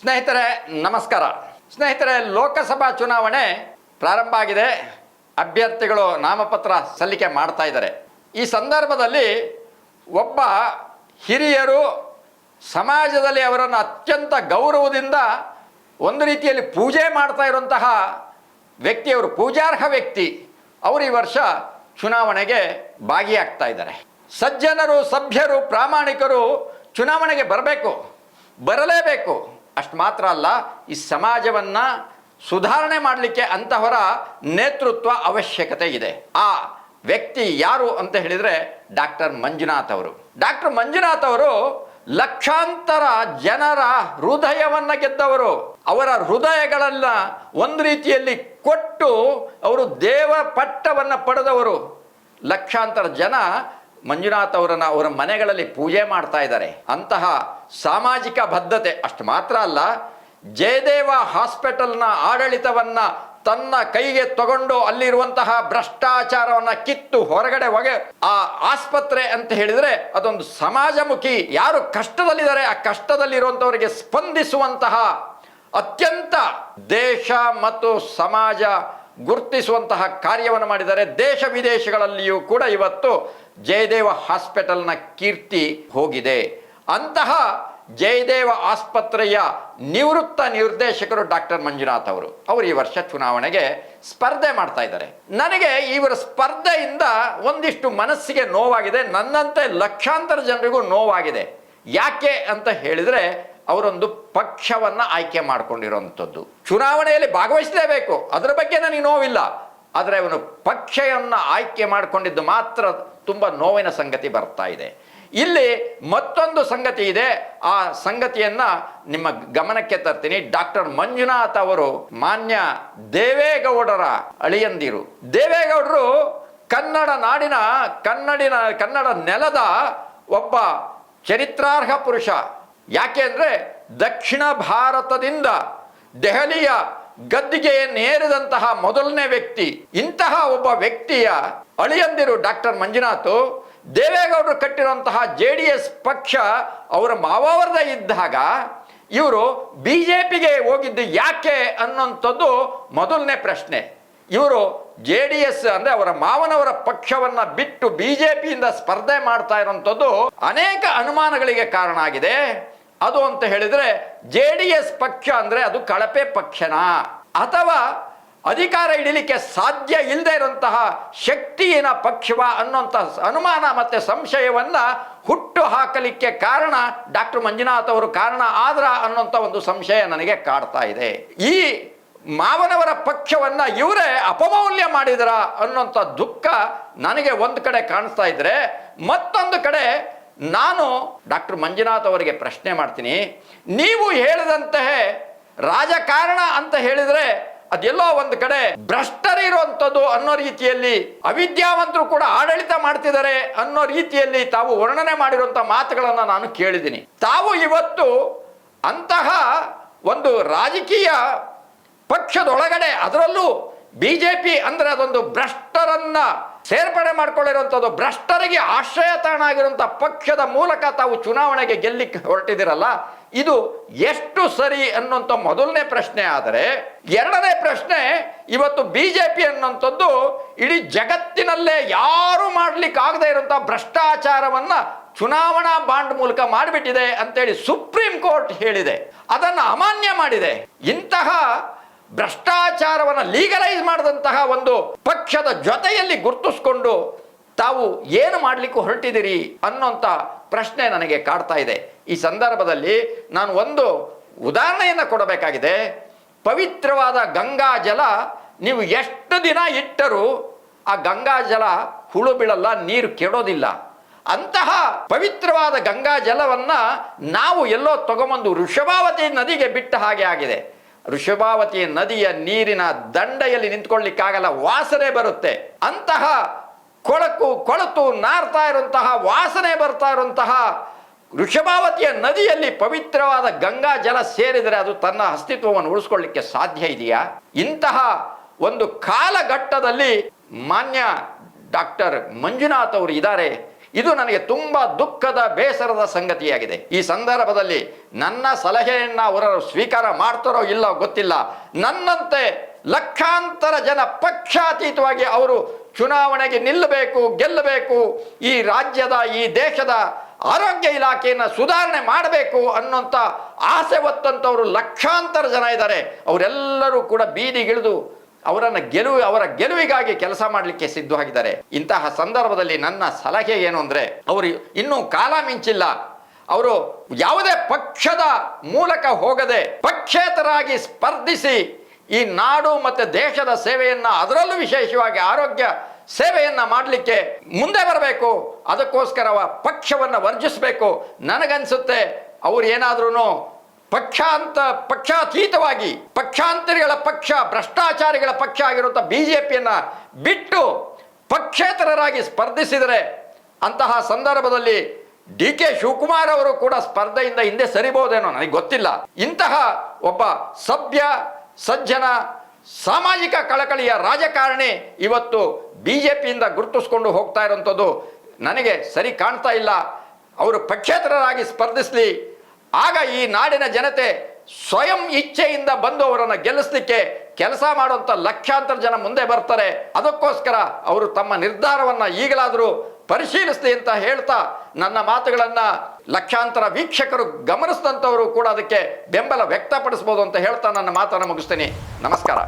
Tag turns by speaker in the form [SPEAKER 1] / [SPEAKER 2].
[SPEAKER 1] ಸ್ನೇಹಿತರೆ, ನಮಸ್ಕಾರ. ಸ್ನೇಹಿತರೆ, ಲೋಕಸಭಾ ಚುನಾವಣೆ ಪ್ರಾರಂಭ ಆಗಿದೆ. ಅಭ್ಯರ್ಥಿಗಳು ನಾಮಪತ್ರ ಸಲ್ಲಿಕೆ ಮಾಡ್ತಾ ಇದ್ದಾರೆ. ಈ ಸಂದರ್ಭದಲ್ಲಿ ಒಬ್ಬ ಹಿರಿಯರು ಸಮಾಜದಲ್ಲಿ ಅವರನ್ನು ಅತ್ಯಂತ ಗೌರವದಿಂದ ಒಂದು ರೀತಿಯಲ್ಲಿ ಪೂಜೆ ಮಾಡ್ತಾ ಇರುವಂತಹ ವ್ಯಕ್ತಿಯವರು ಪೂಜಾರ್ಹ ವ್ಯಕ್ತಿ, ಅವರು ಈ ವರ್ಷ ಚುನಾವಣೆಗೆ ಭಾಗಿಯಾಗ್ತಾ ಇದ್ದಾರೆ. ಸಜ್ಜನರು, ಸಭ್ಯರು, ಪ್ರಾಮಾಣಿಕರು ಚುನಾವಣೆಗೆ ಬರಬೇಕು, ಬರಲೇಬೇಕು. ಅಷ್ಟು ಮಾತ್ರ ಅಲ್ಲ, ಈ ಸಮಾಜವನ್ನು ಸುಧಾರಣೆ ಮಾಡಲಿಕ್ಕೆ ಅಂತಹವರ ನೇತೃತ್ವ ಅವಶ್ಯಕತೆ ಇದೆ. ಆ ವ್ಯಕ್ತಿ ಯಾರು ಅಂತ ಹೇಳಿದರೆ ಡಾಕ್ಟರ್ ಮಂಜುನಾಥ್ ಅವರು. ಡಾಕ್ಟರ್ ಮಂಜುನಾಥ್ ಅವರು ಲಕ್ಷಾಂತರ ಜನರ ಹೃದಯವನ್ನು ಗೆದ್ದವರು. ಅವರ ಹೃದಯಗಳನ್ನ ಒಂದು ರೀತಿಯಲ್ಲಿ ಕೊಟ್ಟು ಅವರು ದೇವ ಪಟ್ಟವನ್ನು ಪಡೆದವರು. ಲಕ್ಷಾಂತರ ಜನ ಮಂಜುನಾಥ್ ಅವರನ್ನ ಅವರ ಮನೆಗಳಲ್ಲಿ ಪೂಜೆ ಮಾಡ್ತಾ ಇದ್ದಾರೆ. ಅಂತಹ ಸಾಮಾಜಿಕ ಬದ್ಧತೆ ಅಷ್ಟು ಮಾತ್ರ ಅಲ್ಲ, ಜಯದೇವ ಹಾಸ್ಪಿಟಲ್ನ ಆಡಳಿತವನ್ನ ತನ್ನ ಕೈಗೆ ತಗೊಂಡು ಅಲ್ಲಿರುವಂತಹ ಭ್ರಷ್ಟಾಚಾರವನ್ನ ಕಿತ್ತು ಹೊರಗಡೆ ಹೊಗೆ ಆ ಆಸ್ಪತ್ರೆ ಅಂತ ಹೇಳಿದ್ರೆ ಅದೊಂದು ಸಮಾಜಮುಖಿ. ಯಾರು ಕಷ್ಟದಲ್ಲಿದ್ದಾರೆ ಆ ಕಷ್ಟದಲ್ಲಿರುವಂತವರಿಗೆ ಸ್ಪಂದಿಸುವಂತಹ ಅತ್ಯಂತ ದೇಶ ಮತ್ತು ಸಮಾಜ ಗುರುತಿಸುವಂತಹ ಕಾರ್ಯವನ್ನು ಮಾಡಿದರೆ ದೇಶ ವಿದೇಶಗಳಲ್ಲಿಯೂ ಕೂಡ ಇವತ್ತು ಜಯದೇವ ಹಾಸ್ಪಿಟಲ್ನ ಕೀರ್ತಿ ಹೋಗಿದೆ. ಅಂತಹ ಜಯದೇವ ಆಸ್ಪತ್ರೆಯ ನಿವೃತ್ತ ನಿರ್ದೇಶಕರು ಡಾಕ್ಟರ್ ಮಂಜುನಾಥ್ ಅವರು ಅವರು ಈ ವರ್ಷ ಚುನಾವಣೆಗೆ ಸ್ಪರ್ಧೆ ಮಾಡ್ತಾ ಇದ್ದಾರೆ. ನನಗೆ ಇವರ ಸ್ಪರ್ಧೆಯಿಂದ ಒಂದಿಷ್ಟು ಮನಸ್ಸಿಗೆ ನೋವಾಗಿದೆ, ನನ್ನಂತೆ ಲಕ್ಷಾಂತರ ಜನರಿಗೂ ನೋವಾಗಿದೆ. ಯಾಕೆ ಅಂತ ಹೇಳಿದರೆ ಅವರೊಂದು ಪಕ್ಷವನ್ನು ಆಯ್ಕೆ ಮಾಡಿಕೊಂಡಿರುವಂಥದ್ದು. ಚುನಾವಣೆಯಲ್ಲಿ ಭಾಗವಹಿಸಲೇಬೇಕು. ಅದರ ಬಗ್ಗೆ ನನಗೆ ನೋವಿಲ್ಲ. ಆದರೆ ಅವನು ಪಕ್ಷವನ್ನು ಆಯ್ಕೆ ಮಾಡಿಕೊಂಡಿದ್ದು ಮಾತ್ರ ತುಂಬ ನೋವಿನ ಸಂಗತಿ ಬರ್ತಾ ಇದೆ. ಇಲ್ಲಿ ಮತ್ತೊಂದು ಸಂಗತಿ ಇದೆ. ಆ ಸಂಗತಿಯನ್ನು ನಿಮ್ಮ ಗಮನಕ್ಕೆ ತರ್ತೀನಿ. ಡಾಕ್ಟರ್ ಮಂಜುನಾಥ್ ಅವರು ಮಾನ್ಯ ದೇವೇಗೌಡರ ಅಳಿಯಂದಿರು. ದೇವೇಗೌಡರು ಕನ್ನಡ ನಾಡಿನ ಕನ್ನಡಿನ ಕನ್ನಡ ನೆಲದ ಒಬ್ಬ ಚರಿತ್ರಾರ್ಹ ಪುರುಷ. ಯಾಕೆ ಅಂದರೆ ದಕ್ಷಿಣ ಭಾರತದಿಂದ ದೆಹಲಿಯ ಗದ್ದಿಗೆಯನ್ನೇರಿದಂತಹ ಮೊದಲನೇ ವ್ಯಕ್ತಿ. ಇಂತಹ ಒಬ್ಬ ವ್ಯಕ್ತಿಯ ಅಳಿಯಂದಿರು ಡಾಕ್ಟರ್ ಮಂಜುನಾಥ್, ದೇವೇಗೌಡರು ಕಟ್ಟಿರುವಂತಹ ಜೆ ಡಿ ಎಸ್ ಪಕ್ಷ ಅವರ ಮಾವಾವರ್ದ ಇದ್ದಾಗ ಇವರು ಬಿ ಜೆ ಪಿಗೆ ಹೋಗಿದ್ದು ಯಾಕೆ ಅನ್ನೋಂಥದ್ದು ಮೊದಲನೇ ಪ್ರಶ್ನೆ. ಇವರು ಜೆ ಡಿ ಎಸ್ ಅಂದ್ರೆ ಅವರ ಮಾವನವರ ಪಕ್ಷವನ್ನ ಬಿಟ್ಟು ಬಿ ಜೆ ಪಿಯಿಂದ ಸ್ಪರ್ಧೆ ಮಾಡ್ತಾ ಇರುವಂಥದ್ದು ಅನೇಕ ಅನುಮಾನಗಳಿಗೆ ಕಾರಣ ಆಗಿದೆ. ಅದು ಅಂತ ಹೇಳಿದ್ರೆ ಜೆ ಡಿ ಎಸ್ ಪಕ್ಷ ಅಂದ್ರೆ ಅದು ಕಳಪೆ ಪಕ್ಷನಾ. ಅಥವಾ ಅಧಿಕಾರ ಹಿಡಿಲಿಕ್ಕೆ ಸಾಧ್ಯ ಇಲ್ಲದೆ ಇರುವಂತಹ ಶಕ್ತಿಯಿನ ಪಕ್ಷವ ಅನ್ನುವಂತಹ ಅನುಮಾನ ಮತ್ತೆ ಸಂಶಯವನ್ನ ಹುಟ್ಟು ಹಾಕಲಿಕ್ಕೆ ಕಾರಣ ಡಾಕ್ಟರ್ ಮಂಜುನಾಥ್ ಅವರು ಕಾರಣ ಆದ್ರ ಅನ್ನುವಂಥ ಒಂದು ಸಂಶಯ ನನಗೆ ಕಾಡ್ತಾ ಇದೆ. ಈ ಮಾವನವರ ಪಕ್ಷವನ್ನ ಇವರೇ ಅಪಮೌಲ್ಯ ಮಾಡಿದರ ಅನ್ನುವಂಥ ದುಃಖ ನನಗೆ ಒಂದು ಕಡೆ ಕಾಣಿಸ್ತಾ ಇದ್ರೆ ಮತ್ತೊಂದು ಕಡೆ ನಾನು ಡಾಕ್ಟರ್ ಮಂಜುನಾಥ್ ಅವರಿಗೆ ಪ್ರಶ್ನೆ ಮಾಡ್ತೀನಿ. ನೀವು ಹೇಳಿದಂತಹ ರಾಜಕಾರಣ ಅಂತ ಹೇಳಿದರೆ ಅದೆಲ್ಲೋ ಒಂದು ಕಡೆ ಭ್ರಷ್ಟರಿರುವಂಥದ್ದು ಅನ್ನೋ ರೀತಿಯಲ್ಲಿ ಅವಿದ್ಯಾವಂತರು ಕೂಡ ಆಡಳಿತ ಮಾಡ್ತಿದ್ದಾರೆ ಅನ್ನೋ ರೀತಿಯಲ್ಲಿ ತಾವು ವರ್ಣನೆ ಮಾಡಿರುವಂಥ ಮಾತುಗಳನ್ನು ನಾನು ಕೇಳಿದ್ದೀನಿ. ತಾವು ಇವತ್ತು ಅಂತಹ ಒಂದು ರಾಜಕೀಯ ಪಕ್ಷದೊಳಗಡೆ ಅದರಲ್ಲೂ ಬಿ ಜೆ ಪಿ ಅಂದರೆ ಅದೊಂದು ಭ್ರಷ್ಟರನ್ನ ಸೇರ್ಪಡೆ ಮಾಡ್ಕೊಳ್ಳಿರುವಂಥದ್ದು ಭ್ರಷ್ಟರಿಗೆ ಆಶ್ರಯ ತಾಣ ಆಗಿರುವಂಥ ಪಕ್ಷದ ಮೂಲಕ ತಾವು ಚುನಾವಣೆಗೆ ಗೆಲ್ಲಿಕ್ಕೆ ಹೊರಟಿದಿರಲ್ಲ ಇದು ಎಷ್ಟು ಸರಿ ಅನ್ನುವಂಥ ಮೊದಲನೇ ಪ್ರಶ್ನೆ. ಆದರೆ ಎರಡನೇ ಪ್ರಶ್ನೆ, ಇವತ್ತು ಬಿ ಜೆ ಪಿ ಅನ್ನುವಂಥದ್ದು ಇಡೀ ಜಗತ್ತಿನಲ್ಲೇ ಯಾರು ಮಾಡ್ಲಿಕ್ಕೆ ಆಗದೆ ಇರುವಂಥ ಭ್ರಷ್ಟಾಚಾರವನ್ನ ಚುನಾವಣಾ ಬಾಂಡ್ ಮೂಲಕ ಮಾಡಿಬಿಟ್ಟಿದೆ ಅಂತೇಳಿ ಸುಪ್ರೀಂ ಕೋರ್ಟ್ ಹೇಳಿದೆ. ಅದನ್ನು ಅಮಾನ್ಯ ಮಾಡಿದೆ. ಇಂತಹ ಭ್ರಷ್ಟಾಚಾರವನ್ನು ಲೀಗಲೈಸ್ ಮಾಡಿದಂತಹ ಒಂದು ಪಕ್ಷದ ಜೊತೆಯಲ್ಲಿ ಗುರುತಿಸ್ಕೊಂಡು ತಾವು ಏನು ಮಾಡಲಿಕ್ಕೂ ಹೊರಟಿದ್ದೀರಿ ಅನ್ನೋಂಥ ಪ್ರಶ್ನೆ ನನಗೆ ಕಾಡ್ತಾ ಇದೆ. ಈ ಸಂದರ್ಭದಲ್ಲಿ ನಾನು ಒಂದು ಉದಾಹರಣೆಯನ್ನು ಕೊಡಬೇಕಾಗಿದೆ. ಪವಿತ್ರವಾದ ಗಂಗಾ ಜಲ ನೀವು ಎಷ್ಟು ದಿನ ಇಟ್ಟರೂ ಆ ಗಂಗಾ ಜಲ ಹುಳು ಬೀಳಲ್ಲ, ನೀರು ಕೆಡೋದಿಲ್ಲ. ಅಂತಹ ಪವಿತ್ರವಾದ ಗಂಗಾ ಜಲವನ್ನು ನಾವು ಎಲ್ಲೋ ತಗೊಂಬಂದು ವೃಷಭಾವತಿ ನದಿಗೆ ಬಿಟ್ಟ ಹಾಗೆ ಆಗಿದೆ. ವೃಷಭಾವತಿ ನದಿಯ ನೀರಿನ ದಂಡೆಯಲ್ಲಿ ನಿಂತ್ಕೊಳ್ಳಿಕ್ಕಾಗಲ್ಲ, ವಾಸನೆ ಬರುತ್ತೆ. ಅಂತಹ ಕೊಳಕು, ಕೊಳತು ನಾರ್ತಾ ಇರುವಂತಹ, ವಾಸನೆ ಬರ್ತಾ ಇರುವಂತಹ ಋಷಭಾವತಿಯ ನದಿಯಲ್ಲಿ ಪವಿತ್ರವಾದ ಗಂಗಾ ಜಲ ಸೇರಿದರೆ ಅದು ತನ್ನ ಅಸ್ತಿತ್ವವನ್ನು ಉಳಿಸ್ಕೊಳ್ಳಿಕ್ಕೆ ಸಾಧ್ಯ ಇದೆಯಾ? ಇಂತಹ ಒಂದು ಕಾಲಘಟ್ಟದಲ್ಲಿ ಮಾನ್ಯ ಡಾಕ್ಟರ್ ಮಂಜುನಾಥ್ ಅವರು ಇದ್ದಾರೆ. ಇದು ನನಗೆ ತುಂಬ ದುಃಖದ, ಬೇಸರದ ಸಂಗತಿಯಾಗಿದೆ. ಈ ಸಂದರ್ಭದಲ್ಲಿ ನನ್ನ ಸಲಹೆಯನ್ನು ಅವರು ಸ್ವೀಕಾರ ಮಾಡ್ತಾರೋ ಇಲ್ಲೋ ಗೊತ್ತಿಲ್ಲ. ನನ್ನಂತೆ ಲಕ್ಷಾಂತರ ಜನ ಪಕ್ಷಾತೀತವಾಗಿ ಅವರು ಚುನಾವಣೆಗೆ ನಿಲ್ಲಬೇಕು, ಗೆಲ್ಲಬೇಕು, ಈ ರಾಜ್ಯದ, ಈ ದೇಶದ ಆರೋಗ್ಯ ಇಲಾಖೆಯನ್ನು ಸುಧಾರಣೆ ಮಾಡಬೇಕು ಅನ್ನೋಂಥ ಆಸೆ ಹೊತ್ತಂಥವರು ಲಕ್ಷಾಂತರ ಜನ ಇದ್ದಾರೆ. ಅವರೆಲ್ಲರೂ ಕೂಡ ಬೀದಿಗಿಳಿದು ಅವರನ್ನು ಗೆಲುವು, ಅವರ ಗೆಲುವಿಗಾಗಿ ಕೆಲಸ ಮಾಡಲಿಕ್ಕೆ ಸಿದ್ಧವಾಗಿದ್ದಾರೆ. ಇಂತಹ ಸಂದರ್ಭದಲ್ಲಿ ನನ್ನ ಸಲಹೆ ಏನು ಅಂದರೆ, ಅವರು ಇನ್ನೂ ಕಾಲ ಮಿಂಚಿಲ್ಲ. ಅವರು ಯಾವುದೇ ಪಕ್ಷದ ಮೂಲಕ ಹೋಗದೆ ಪಕ್ಷೇತರಾಗಿ ಸ್ಪರ್ಧಿಸಿ ಈ ನಾಡು ಮತ್ತು ದೇಶದ ಸೇವೆಯನ್ನು, ಅದರಲ್ಲೂ ವಿಶೇಷವಾಗಿ ಆರೋಗ್ಯ ಸೇವೆಯನ್ನು ಮಾಡಲಿಕ್ಕೆ ಮುಂದೆ ಬರಬೇಕು. ಅದಕ್ಕೋಸ್ಕರ ಪಕ್ಷವನ್ನು ವರ್ಜಿಸಬೇಕು. ನನಗನ್ಸುತ್ತೆ, ಅವ್ರು ಏನಾದ್ರೂ ಪಕ್ಷಾಂತ ಪಕ್ಷಾತೀತವಾಗಿ ಪಕ್ಷಾಂತರಿಗಳ ಪಕ್ಷ, ಭ್ರಷ್ಟಾಚಾರಿಗಳ ಪಕ್ಷ ಆಗಿರುವಂಥ ಬಿ ಜೆ ಪಿಯನ್ನು ಬಿಟ್ಟು ಪಕ್ಷೇತರರಾಗಿ ಸ್ಪರ್ಧಿಸಿದರೆ ಅಂತಹ ಸಂದರ್ಭದಲ್ಲಿ ಡಿ ಕೆ ಶಿವಕುಮಾರ್ ಅವರು ಕೂಡ ಸ್ಪರ್ಧೆಯಿಂದ ಹಿಂದೆ ಸರಿಬಹುದೇನೋ ನನಗೆ ಗೊತ್ತಿಲ್ಲ. ಇಂತಹ ಒಬ್ಬ ಸಭ್ಯ, ಸಜ್ಜನ, ಸಾಮಾಜಿಕ ಕಳಕಳಿಯ ರಾಜಕಾರಣಿ ಇವತ್ತು ಬಿ ಜೆ ಪಿಯಿಂದ ಗುರುತಿಸ್ಕೊಂಡು ಹೋಗ್ತಾ ಇರೋಂಥದ್ದು ನನಗೆ ಸರಿ ಕಾಣ್ತಾ ಇಲ್ಲ. ಅವರು ಪಕ್ಷೇತರರಾಗಿ ಸ್ಪರ್ಧಿಸಲಿ. ಆಗ ಈ ನಾಡಿನ ಜನತೆ ಸ್ವಯಂ ಇಚ್ಛೆಯಿಂದ ಬಂದು ಅವರನ್ನು ಗೆಲ್ಲಿಸಲಿಕ್ಕೆ ಕೆಲಸ ಮಾಡುವಂಥ ಲಕ್ಷಾಂತರ ಜನ ಮುಂದೆ ಬರ್ತಾರೆ. ಅದಕ್ಕೋಸ್ಕರ ಅವರು ತಮ್ಮ ನಿರ್ಧಾರವನ್ನು ಈಗಲಾದರೂ ಪರಿಶೀಲಿಸಲಿ ಅಂತ ಹೇಳ್ತಾ ನನ್ನ ಮಾತುಗಳನ್ನು ಲಕ್ಷಾಂತರ ವೀಕ್ಷಕರು ಗಮನಿಸಿದಂಥವರು ಕೂಡ ಅದಕ್ಕೆ ಬೆಂಬಲ ವ್ಯಕ್ತಪಡಿಸ್ಬೋದು ಅಂತ ಹೇಳ್ತಾ ನನ್ನ ಮಾತನ್ನು ಮುಗಿಸ್ತೀನಿ. ನಮಸ್ಕಾರ.